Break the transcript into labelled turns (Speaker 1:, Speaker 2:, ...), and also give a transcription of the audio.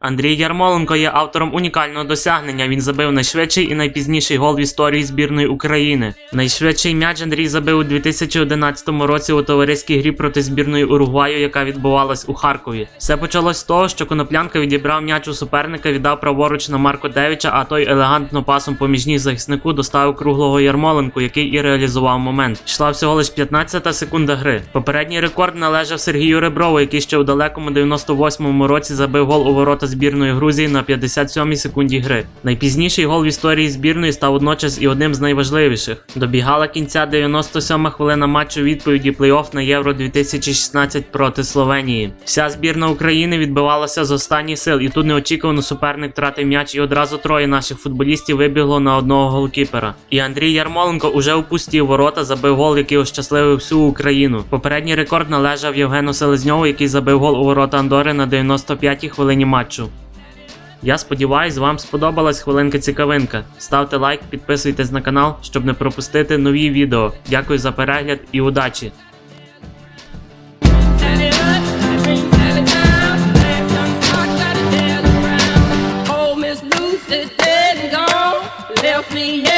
Speaker 1: Андрій Ярмоленко є автором унікального досягнення. Він забив найшвидший і найпізніший гол в історії збірної України. Найшвидший м'яч Андрій забив у 2011 році у товариській грі проти збірної Уругваю, яка відбувалась у Харкові. Все почалось з того, що коноплянка відібрав м'яч у суперника, віддав праворуч на Марко Девича, а той елегантно пасом поміж ніг захиснику доставив круглого Ярмоленку, який і реалізував момент. Йшла всього лиш 15 секунда гри. Попередній рекорд належав Сергію Реброву, який ще у далекому 98-му році забив гол у ворота збірної Грузії на 57-й секунді гри. Найпізніший гол в історії збірної став водночас і одним з найважливіших. Добігала кінця 97-ма хвилина матчу відповіді плей-офф на Євро 2016 проти Словенії. Вся збірна України відбивалася з останніх сил, і тут неочікувано суперник втратив м'яч, і одразу троє наших футболістів вибігло на одного голкіпера. І Андрій Ярмоленко уже упустів ворота, забив гол, який ощасливив всю Україну. Попередній рекорд належав Євгену Селезньову, який забив гол у ворота Андори на 95-й хвилині матчу. Я сподіваюсь, вам сподобалась хвилинка цікавинка. Ставте лайк, підписуйтесь на канал, щоб не пропустити нові відео. Дякую за перегляд і удачі!
Speaker 2: Me here